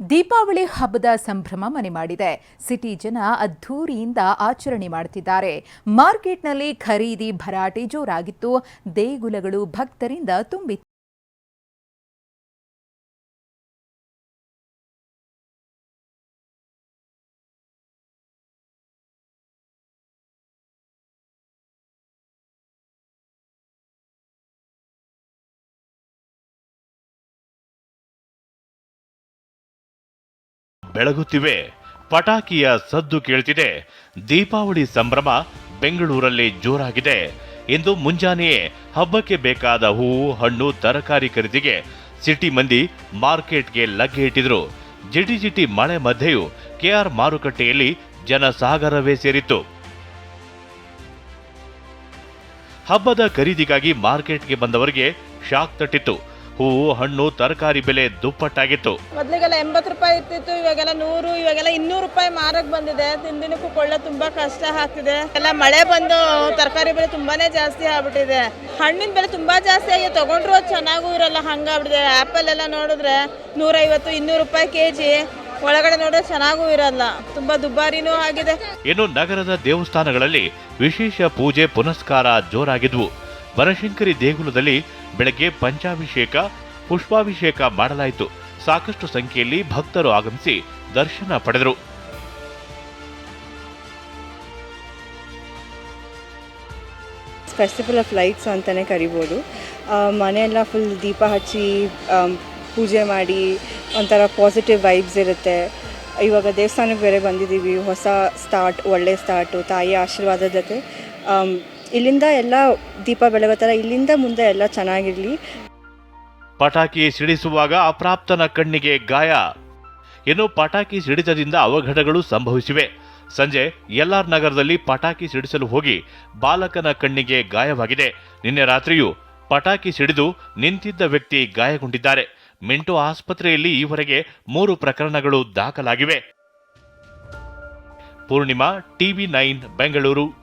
ದೀಪಾವಳಿ ಹಬ್ಬದ ಸಂಭ್ರಮ ಮನೆ ಮಾಡಿದೆ. ಸಿಟಿ ಜನ ಅದ್ಧೂರಿಯಿಂದ ಆಚರಣೆ ಮಾಡುತ್ತಿದ್ದಾರೆ ಮಾರ್ಕೆಟ್ನಲ್ಲಿ ಖರೀದಿ ಭರಾಟೆ ಜೋರಾಗಿತ್ತು. ದೇಗುಲಗಳು ಭಕ್ತರಿಂದ ತುಂಬಿತ್ತು. ಬೆಳಗುತ್ತಿವೆ. ಪಟಾಕಿಯ ಸದ್ದು ಕೇಳ್ತಿದೆ. ದೀಪಾವಳಿ ಸಂಭ್ರಮ ಬೆಂಗಳೂರಲ್ಲಿ ಜೋರಾಗಿದೆ. ಇಂದು ಮುಂಜಾನೆಯೇ ಹಬ್ಬಕ್ಕೆ ಬೇಕಾದ ಹೂವು, ಹಣ್ಣು, ತರಕಾರಿ ಖರೀದಿಗೆ ಸಿಟಿ ಮಂದಿ ಮಾರ್ಕೆಟ್ಗೆ ಲಗ್ಗೆ ಇಟ್ಟಿದ್ರು. ಜಿಟಿ ಜಿಟಿ ಮಳೆ ಮಧ್ಯೆಯೂ ಕೆಆರ್ ಮಾರುಕಟ್ಟೆಯಲ್ಲಿ ಜನಸಾಗರವೇ ಸೇರಿತ್ತು. ಹಬ್ಬದ ಖರೀದಿಗಾಗಿ ಮಾರ್ಕೆಟ್ಗೆ ಬಂದವರಿಗೆ ಶಾಕ್ ತಟ್ಟಿತ್ತು. ಹೂವು ಹಣ್ಣು ತರಕಾರಿ ಬೆಲೆ ದುಪ್ಪಟ್ಟಾಗಿತ್ತು. ಮೊದಲಿಗೆಲ್ಲ ಎಂಬತ್ತು ರೂಪಾಯಿ ಇರ್ತಿತ್ತು ಇವಾಗೆಲ್ಲ ನೂರು ಇವಾಗೆಲ್ಲ ಇನ್ನೂರು ರೂಪಾಯಿ ಮಾರಕ್ ಬಂದಿದೆ. ದಿನ ದಿನಕ್ಕೂ ಕೊಳ್ಳೆ ತುಂಬಾ ಕಷ್ಟ ಆಗ್ತಿದೆ. ಎಲ್ಲ ಮಳೆ ಬಂದು ತರಕಾರಿ ಬೆಲೆ ತುಂಬಾನೇ ಜಾಸ್ತಿ ಆಗ್ಬಿಟ್ಟಿದೆ. ಹಣ್ಣಿನ ಬೆಲೆ ತುಂಬಾ ಜಾಸ್ತಿ ಆಗಿದೆ. ತಗೊಂಡ್ರು ಚೆನ್ನಾಗೂ ಇರಲ್ಲ ಹಂಗಾಗ್ಬಿಟ್ಟಿದೆ. ಆಪಲ್ ಎಲ್ಲ ನೋಡಿದ್ರೆ ನೂರೈವತ್ತು ಇನ್ನೂರು ರೂಪಾಯಿ ಕೆಜಿ. ಒಳಗಡೆ ನೋಡಿದ್ರೆ ಚೆನ್ನಾಗೂ ಇರಲ್ಲ. ತುಂಬಾ ದುಬಾರಿನೂ ಆಗಿದೆ. ಇನ್ನು ನಗರದ ದೇವಸ್ಥಾನಗಳಲ್ಲಿ ವಿಶೇಷ ಪೂಜೆ ಪುನಸ್ಕಾರ ಜೋರಾಗಿದ್ವು. ಬನಶಂಕರಿ ದೇಗುಲದಲ್ಲಿ ಬೆಳಗ್ಗೆ ಪಂಚಾಭಿಷೇಕ, ಪುಷ್ಪಾಭಿಷೇಕ ಮಾಡಲಾಯಿತು. ಸಾಕಷ್ಟು ಸಂಖ್ಯೆಯಲ್ಲಿ ಭಕ್ತರು ಆಗಮಿಸಿ ದರ್ಶನ ಪಡೆದರು. ಫೆಸ್ಟಿವಲ್ ಆಫ್ ಲೈಟ್ಸ್ ಅಂತಲೇ ಕರಿಬೋದು. ಮನೆಯೆಲ್ಲ ಫುಲ್ ದೀಪ ಹಚ್ಚಿ ಪೂಜೆ ಮಾಡಿ, ಒಂಥರ ಪಾಸಿಟಿವ್ ವೈಬ್ಸ್ ಇರುತ್ತೆ. ಇವಾಗ ದೇವಸ್ಥಾನಕ್ಕೆ ಬೇರೆ ಬಂದಿದ್ದೀವಿ. ಹೊಸ ಸ್ಟಾರ್ಟ್ ಒಳ್ಳೆ ಸ್ಟಾರ್ಟು ತಾಯಿಯ ಆಶೀರ್ವಾದದ ಜೊತೆ ಇಲ್ಲಿಂದ ಎಲ್ಲ ದೀಪ ಬೆಳಗೋ ಥರ ಇಲ್ಲಿಂದ ಮುಂದೆ ಎಲ್ಲ ಚೆನ್ನಾಗಿರಲಿ. ಪಟಾಕಿ ಸಿಡಿಸುವಾಗ ಅಪ್ರಾಪ್ತನ ಕಣ್ಣಿಗೆ ಗಾಯ. ಇನ್ನು ಪಟಾಕಿ ಸಿಡಿತದಿಂದ ಅವಘಡಗಳು ಸಂಭವಿಸಿವೆ. ಸಂಜೆ ಎಲ್ಆರ್ ನಗರದಲ್ಲಿ ಪಟಾಕಿ ಸಿಡಿಸಲು ಹೋಗಿ ಬಾಲಕನ ಕಣ್ಣಿಗೆ ಗಾಯವಾಗಿದೆ. ನಿನ್ನೆ ರಾತ್ರಿಯೂ ಪಟಾಕಿ ಸಿಡಿದು ನಿಂತಿದ್ದ ವ್ಯಕ್ತಿ ಗಾಯಗೊಂಡಿದ್ದಾರೆ. ಮಿಂಟೋ ಆಸ್ಪತ್ರೆಯಲ್ಲಿ ಈವರೆಗೆ ಮೂರು ಪ್ರಕರಣಗಳು ದಾಖಲಾಗಿವೆ. Poornima, TV nine, Bengaluru.